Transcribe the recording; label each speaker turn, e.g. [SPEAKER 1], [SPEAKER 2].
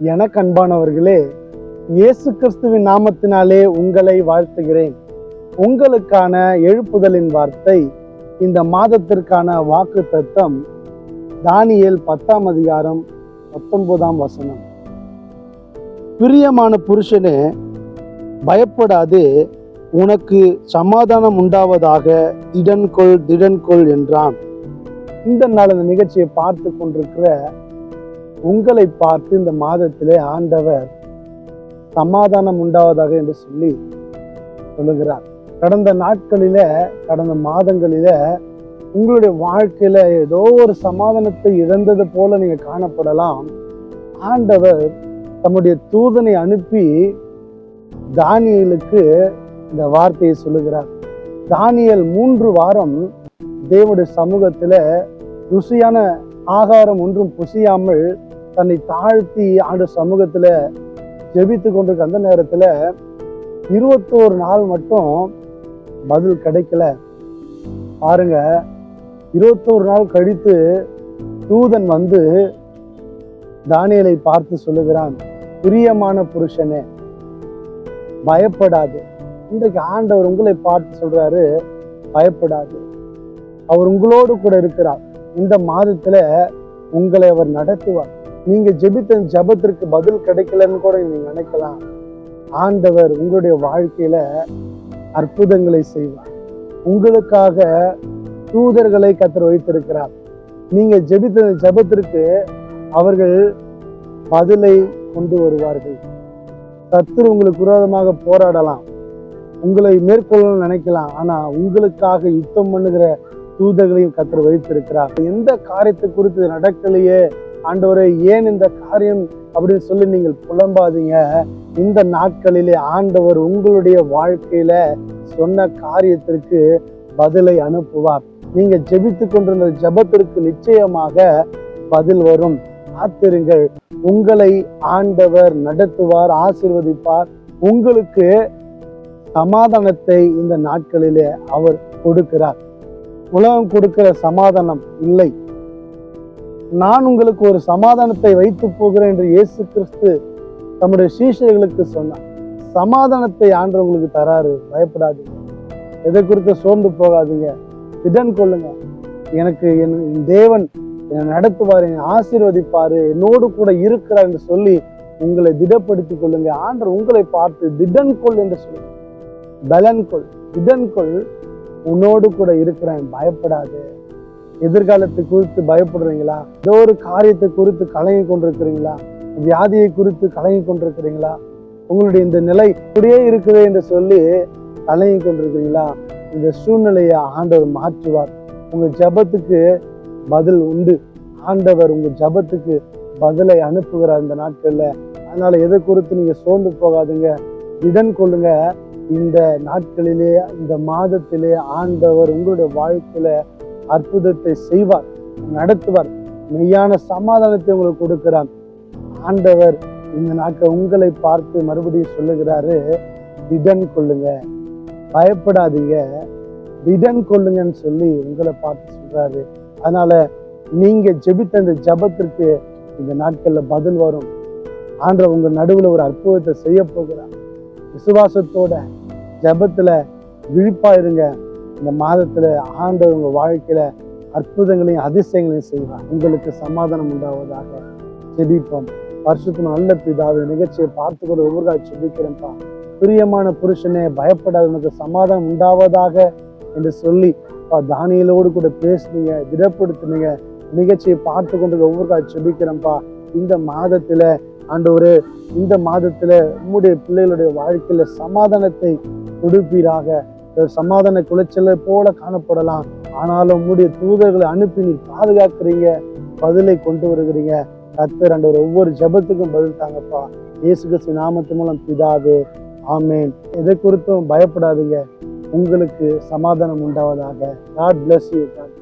[SPEAKER 1] எனக்கு அன்பானவர்களே இயேசு கிறிஸ்துவின் நாமத்தினாலே உங்களை வாழ்த்துகிறேன். உங்களுக்கான எழுப்புதலின் வார்த்தை இந்த மாதத்திற்கான வாக்கு தத்தம் தானியல் பத்தாம் அதிகாரம் பத்தொன்பதாம் வசனம். பிரியமான புருஷனே பயப்படாதே உனக்கு சமாதானம் உண்டாவதாக திடன்கொள் திடன்கொள் என்றான். இந்த நாள் இந்த நிகழ்ச்சியை பார்த்து கொண்டிருக்கிற உங்களை பார்த்து இந்த மாதத்திலே ஆண்டவர் சமாதானம் உண்டாவதாக என்று சொல்லி சொல்லுகிறார். கடந்த நாட்களில கடந்த மாதங்களில உங்களுடைய வாழ்க்கையில ஏதோ ஒரு சமாதானத்தை இழந்தது போல நீங்க காணப்படலாம். ஆண்டவர் தம்முடைய தூதனை அனுப்பி தானியலுக்கு இந்த வார்த்தையை சொல்லுகிறார். தானியல் மூன்று வாரம் தேவனுடைய சமூகத்துல ருசியான ஆகாரம் ஒன்றும் புசியாமல் தன்னை தாழ்த்தி ஆண்டு சமூகத்துல ஜெபித்து கொண்டிருக்க அந்த நேரத்துல இருபத்தோரு நாள் மட்டும் பதில் கிடைக்கல. பாருங்க இருபத்தோரு நாள் கழித்து தூதன் வந்து தானியலை பார்த்து சொல்லுகிறான் பிரியமான புருஷனே பயப்படாது. இன்றைக்கு ஆண்டவர் உங்களை பார்த்து சொல்றாரு பயப்படாது. அவர் உங்களோடு கூட இருக்கிறார். இந்த மாதத்துல உங்களை அவர் நடத்துவார். நீங்க ஜெபித்த ஜெபத்திற்கு பதில் கிடைக்கலன்னு கூட நீங்க நினைக்கலாம். ஆண்டவர் உங்களுடைய வாழ்க்கையில அற்புதங்களை செய்வார். உங்களுக்காக தூதர்களை கத்தர் வைத்திருக்கிறார். நீங்க ஜெபித்த ஜெபத்திற்கு அவர்கள் பதிலை கொண்டு வருவார்கள். சத்துரு உங்களுக்கு விரோதமாக போராடலாம். உங்களை மேற்கொள்ளணும்னு நினைக்கலாம். ஆனா உங்களுக்காக யுத்தம் பண்ணுகிற தூதர்களையும் கத்தர் வைத்திருக்கிறார். எந்த காரியத்தை குறித்து நடக்கலையே ஆண்டவரே ஏன் இந்த காரியம் அப்படின்னு சொல்லி நீங்கள் புலம்பாதீங்க. இந்த நாட்களிலே ஆண்டவர் உங்களுடைய வாழ்க்கையில சொன்ன காரியத்திற்கு பதிலை அனுப்புவார். நீங்க ஜெபித்து கொண்டிருந்த ஜெபத்திற்கு நிச்சயமாக பதில் வரும். காத்திருங்கள். உங்களை ஆண்டவர் நடத்துவார் ஆசிர்வதிப்பார். உங்களுக்கு சமாதானத்தை இந்த நாட்களிலே அவர் கொடுக்கிறார். உலகம் கொடுக்கிற சமாதானம் இல்லை. நான் உங்களுக்கு ஒரு சமாதானத்தை வைத்து போகிறேன் என்று இயேசு கிறிஸ்து தம்முடைய சீஷர்களுக்கு சொன்னார். சமாதானத்தை ஆண்டு உங்களுக்கு தராரு. பயப்படாதீங்க. எதை குறித்து சோர்ந்து போகாதீங்க. திடன் கொள்ளுங்க. எனக்கு என் தேவன் என்னை நடத்துவார் என்னை ஆசீர்வதிப்பார் என்னோடு கூட இருக்கிறார் என்று சொல்லி உங்களை திடப்படுத்திக் கொள்ளுங்க. ஆண்டர் உங்களை பார்த்து திடன் கொள் என்று சொல்லு. பலன் கொள். திடன் கொள். உன்னோடு கூட இருக்கிறேன். பயப்படாது. எதிர்காலத்தை குறித்து பயப்படுறீங்களா? ஏதோ ஒரு காரியத்தை குறித்து கலங்கி கொண்டிருக்கிறீங்களா? வியாதியை குறித்து கலங்கி கொண்டிருக்கிறீங்களா? உங்களுடைய இந்த நிலை இப்படியே இருக்குது என்று சொல்லி கலங்கி கொண்டிருக்கிறீங்களா? இந்த சூழ்நிலையை ஆண்டவர் மாற்றுவார். உங்கள் ஜெபத்துக்கு பதில் உண்டு. ஆண்டவர் உங்கள் ஜெபத்துக்கு பதிலை அனுப்புகிறார் இந்த நாட்களில். அதனால் எதை குறித்து நீங்கள் சோர்ந்து போகாதுங்க. திடன் கொள்ளுங்க. இந்த நாட்களிலே இந்த மாதத்திலே ஆண்டவர் உங்களுடைய வாழ்க்கையில அற்புதத்தை செய்வார் நடத்துவார். மெய்யான சமாதானத்தை உங்களுக்கு கொடுக்கிறார். ஆண்டவர் இந்த நாட்கள் உங்களை பார்த்து மறுபடியும் சொல்லுகிறாரு திடன் கொள்ளுங்க. பயப்படாதீங்க. திடன் கொள்ளுங்கன்னு சொல்லி உங்களை பார்த்து சொல்றாரு. அதனால நீங்க ஜெபித்த இந்த ஜெபத்திற்கு இந்த நாட்கள்ல பதில் வரும். ஆண்டவர் உங்க நடுவுல ஒரு அற்புதத்தை செய்ய போகிறார். விசுவாசத்தோட ஜபத்துல விழிப்பா இருங்க இந்த மாதத்தில் ஆண்டவர் உங்கள் வாழ்க்கையில் அற்புதங்களையும் அதிசயங்களையும் செய்வார். உங்களுக்கு சமாதானம் உண்டாவதாக ஜெபிப்போம். வருஷத்து நல்ல பிதாவை நிகழ்ச்சியை பார்த்து கொண்டு ஒவ்வொரு கால் ஜெபிக்கிறேன்ப்பா. பிரியமான புருஷனே பயப்படாத உனக்கு சமாதானம் உண்டாவதாக என்று சொல்லி பா தானியலோடு கூட பேசுனீங்க திடப்படுத்துனீங்க. நிகழ்ச்சியை பார்த்து கொண்டு ஒவ்வொரு கால் ஜெபிக்கிறேன்ப்பா. இந்த மாதத்துல ஆண்டவரே இந்த மாதத்துல உம்முடைய பிள்ளைகளுடைய வாழ்க்கையில சமாதானத்தை கொடுப்பீராக. சமாதான குலைச்சலை போல காணப்படலாம். ஆனாலும் உங்களுடைய தூதர்களை அனுப்பி நீ பாதுகாக்கிறீங்க பதிலை கொண்டு வருகிறீங்க. கத்தர் அண்டவர் ஒவ்வொரு ஜெபத்துக்கும் பதில் தாங்கப்பா. இயேசு கிறிஸ்து நாமத்து மூலம் பிதாது ஆமேன். எதை குறித்தும் பயப்படாதீங்க. உங்களுக்கு சமாதானம் உண்டாவதாக. God bless you got